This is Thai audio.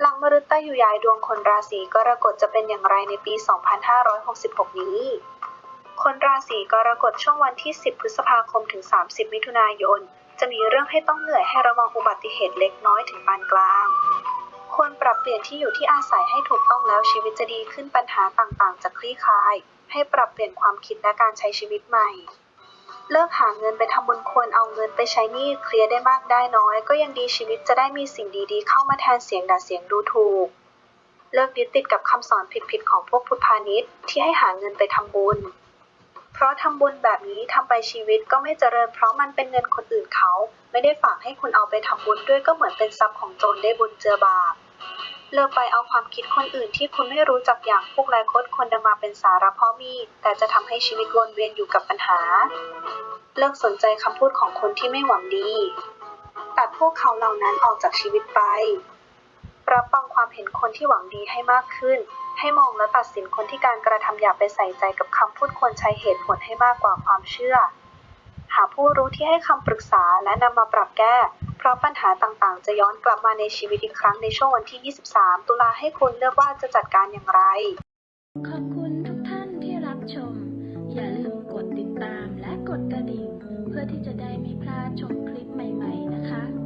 หลังมฤตยูยายดวงคนราศีกรกฎจะเป็นอย่างไรในปี 2566 นี้ คนราศีกรกฎช่วงวันที่ 10 พฤษภาคมถึง 30 มิถุนายน จะมีเรื่องให้ต้องเหนื่อยให้ระวังอุบัติเหตุเล็กน้อยถึงปานกลาง ควรปรับเปลี่ยนที่อยู่ที่อาศัยให้ถูกต้องแล้วชีวิตจะดีขึ้นปัญหาต่างๆ จะคลี่คลาย ให้ปรับเปลี่ยนความคิดและการใช้ชีวิตใหม่ เลิกหาเงินไปทำบุญควรเอาเงินไปใช้หนี้เคลียร์ได้มากได้น้อย ก็ยังดีชีวิตจะได้มีสิ่งดีๆ เข้ามาแทนเสียงด่าเสียงดูถูก เลิกยึดติดกับคำสอนผิดๆของพวกพุทธพาณิชย์ที่ให้หาเงินไปทำบุญ เพราะทำบุญแบบนี้ทำไปชีวิตก็ไม่เจริญ เพราะมันเป็นเงินคนอื่นเขา ไม่ได้ฝากให้คุณเอาไปทำบุญด้วยก็เหมือนเป็นทรัพย์ของโจรได้บุญเจอบาป เลิกไปเอาความคิดคนอื่นที่คุณไม่รู้จักอย่างพวกไร้คดคนดมาเป็นสาระเพราะมีแต่จะทำให้ชีวิตวนเวียนอยู่กับปัญหา เลิกสนใจคำพูดของคนที่ไม่หวังดี ตัดพวกเขาเหล่านั้นออกจากชีวิตไป รับฟังความเห็นคนที่หวังดีให้มากขึ้น ให้มองและตัดสินคนที่การกระทำอย่าไปใส่ใจกับคำพูดควรใช้เหตุผลให้มากกว่าความเชื่อ หาผู้รู้ที่ให้คำปรึกษาและนำมาปรับแก้ เพราะปัญหาต่างๆ จะย้อนกลับมาในชีวิตอีกครั้งในช่วงวันที่ 23 ตุลาให้คุณเลือกว่าจะจัดการอย่างไร ขอบคุณทุกท่านที่รับชม อย่าลืมกดติดตามและกดกระดิ่ง เพื่อที่จะได้ไม่พลาดชมคลิปใหม่ ๆ นะคะ